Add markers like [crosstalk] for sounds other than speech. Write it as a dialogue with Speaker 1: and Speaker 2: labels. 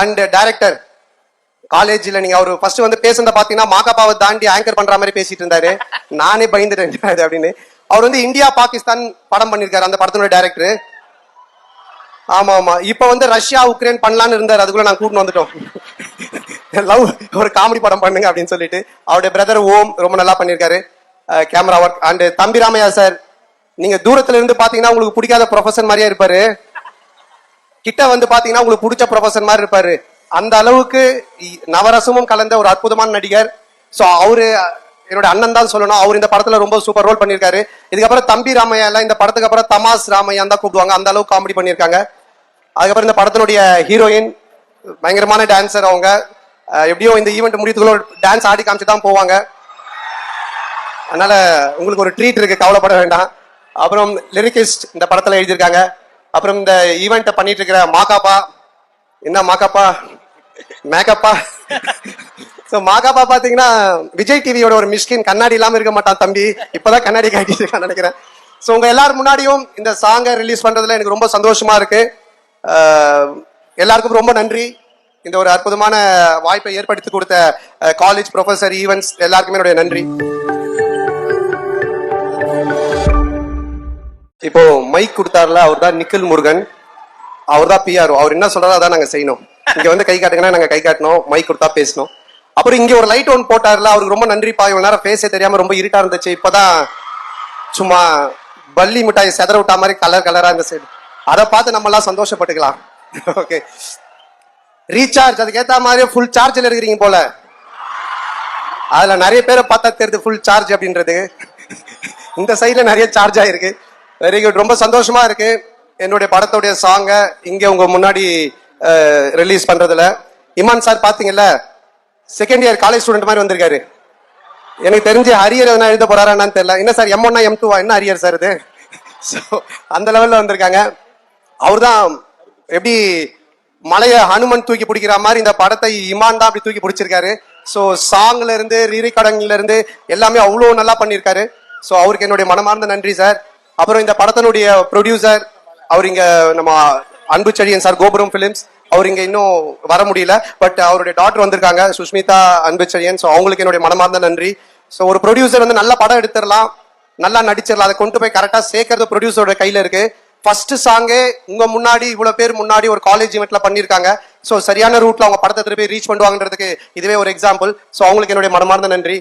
Speaker 1: And director காலேஜ்ல நீங்க அவர் first வந்து பேசுறத பாத்தீங்கன்னா மாகாபாவை தாண்டி ஆங்கர் பண்ற மாதிரி பேசிட்டு இருந்தாரு. நானே பயந்துட்டேன் [laughs] இது அப்படின்னு. அவர் வந்து இந்தியா பாகிஸ்தான் படம் பண்ணிருக்காரு அந்த படத்தினுடைய டைரக்டர் ஆமா ஆமா. இப்ப வந்து ரஷ்யா உக்ரைன் பண்ணலாம்னு இருந்தாரு அதுக்குள்ள நான் கூட்டிட்டு வந்துட்டோம். [laughs] லவ் ஒரு காமெடி படம் பண்ணுங்க அப்படின்னு சொல்லிட்டு அவருடைய பிரதர் ஓம் ரொம்ப நல்லா பண்ணிருக்காரு. கேமரா ஒர்க் அண்ட் தம்பி ராமையா சார் நீங்க தூரத்துல இருந்து பாத்தீங்கன்னா உங்களுக்கு பிடிக்காத ப்ரொஃபஷன் மாதிரியே இருப்பாரு. கிட்ட வந்து பாத்தீங்கன்னா உங்களுக்கு பிடிச்ச ப்ரொஃபசர் மாதிரி இருப்பாரு. அந்த அளவுக்கு இ- நவரசமும் கலந்த ஒரு அற்புதமான நடிகர். ஸோ அவரு என்னோட அண்ணன் தான் சொல்லணும். அவர் இந்த படத்துல ரொம்ப சூப்பர் ரோல் பண்ணியிருக்காரு. இதுக்கப்புறம் தம்பி ராமையா எல்லாம் இந்த படத்துக்கு அப்புறம் தமாஸ் ராமையா தான் கூப்பிடுவாங்க. அந்த அளவுக்கு காமெடி பண்ணியிருக்காங்க. அதுக்கப்புறம் இந்த படத்தினுடைய ஹீரோயின் பயங்கரமான டான்சர் அவங்க. எப்படியோ இந்த ஈவெண்ட் முடியத்துக்குள்ள டான்ஸ் ஆடி காமிச்சு தான் போவாங்க. அதனால உங்களுக்கு ஒரு ட்ரீட் இருக்கு. கவலைப்பட வேண்டாம். அப்புறம் லிரிக்கிஸ்ட் இந்த படத்துல எழுதியிருக்காங்க. அப்புறம் இந்த ஈவெண்ட்டை பண்ணிட்டு இருக்கிற மாகாப்பா? என்ன மாகாப்பா? மேக்கப்பா ஸோ மாகாப்பா பாத்தீங்கன்னா விஜய் டிவியோட ஒரு மிஸ்கின் கண்ணாடி இல்லாம இருக்க மாட்டான் தம்பி. இப்பதான் கண்ணாடி காட்டிட்டு நினைக்கிறேன். ஸோ உங்க எல்லாரும் முன்னாடியும் இந்த சாங்கை ரிலீஸ் பண்றதுல எனக்கு ரொம்ப சந்தோஷமா இருக்கு. எல்லாருக்கும் ரொம்ப நன்றி. இந்த ஒரு அற்புதமான வாய்ப்பை ஏற்படுத்தி கொடுத்த காலேஜ் ப்ரொஃபசர் ஈவெண்ட்ஸ் எல்லாருக்குமே என்னுடைய நன்றி. இப்போ மைக் கொடுத்தாருல அவர் தான் நிக்கில் முருகன். அவர் தான் பிஆர் அவர் என்ன சொல்றாரோ அதான் நாங்க செய்யணும். இங்க வந்து கை காட்டுங்கன்னா நாங்க கை காட்டணும் மைக் கொடுத்தா பேசணும். அப்புறம் இங்க ஒரு லைட் ஒன் போட்டார்ல அவருக்கு ரொம்ப நன்றிப்பா இவ்வளவு நேரம் பேசே தெரியாம ரொம்ப இருட்டா இருந்துச்சு. இப்பதான் சும்மா பள்ளி மிட்டாய் செதற விட்டா மாதிரி கலர் கலரா இந்த சைடு அதை பார்த்து நம்ம எல்லாம் சந்தோஷப்பட்டுக்கலாம். ஓகே ரீசார்ஜ் அதுக்கு ஏத்த மாதிரி ஃபுல் சார்ஜ்ல இருக்கிறீங்க போல. அதுல நிறைய பேரை பார்த்தா தெரியுது ஃபுல் சார்ஜ் அப்படின்றது. இந்த சைடுல நிறைய சார்ஜ் ஆயிருக்கு. வெரி குட் ரொம்ப சந்தோஷமா இருக்கு. என்னுடைய படத்துடைய சாங்கை இங்க உங்க முன்னாடி ரிலீஸ் பண்றதுல. இமான் சார் பாத்தீங்கல்ல? செகண்ட் இயர் காலேஜ் ஸ்டூடெண்ட் மாதிரி வந்திருக்காரு. எனக்கு தெரிஞ்சு அரியர் எதனா எழுத போறாரான்னு தெரியல. என்ன சார் எம் ஒன்னா எம் டூவா என்ன அரியர் சார் இது? ஸோ அந்த லெவல்ல வந்திருக்காங்க. அவர் தான் எப்படி மலைய ஹனுமன் தூக்கி பிடிக்கிற மாதிரி இந்த படத்தை இமான் தான் அப்படி தூக்கி பிடிச்சிருக்காரு. ஸோ சாங்ல இருந்து ரீரிகார்டிங்ல இருந்து எல்லாமே அவ்வளோ நல்லா பண்ணியிருக்காரு. ஸோ அவருக்கு என்னுடைய மனமார்ந்த நன்றி சார். அப்புறம் இந்த படத்தினுடைய ப்ரொடியூசர் அவர் இங்க நம்ம அன்பு செடியன் சார் கோபுரம் பிலிம்ஸ் அவர் இங்க இன்னும் வர முடியல. பட் அவருடைய டாக்டர் வந்திருக்காங்க சுஷ்மிதா அன்பு செடியன் ஸோ அவங்களுக்கு என்னுடைய மனமார்ந்த நன்றி. ஸோ ஒரு ப்ரொடியூசர் வந்து நல்ல படம் எடுத்துடலாம் நல்லா நடிச்சிடலாம் அதை கொண்டு போய் கரெக்டாக சேர்க்கறது ப்ரொடியூசரோட கையில இருக்கு. ஃபர்ஸ்ட் சாங்கே உங்க முன்னாடி இவ்வளவு பேர் முன்னாடி ஒரு காலேஜ் இவெண்ட்ல பண்ணிருக்காங்க ஸோ சரியான ரூட்ல அவங்க படத்தை திருப்பி ரீச் பண்ணுவாங்கன்றதுக்கு இதுவே ஒரு எக்ஸாம்பிள் ஸோ அவங்களுக்கு என்னுடைய மனமார்ந்த நன்றி.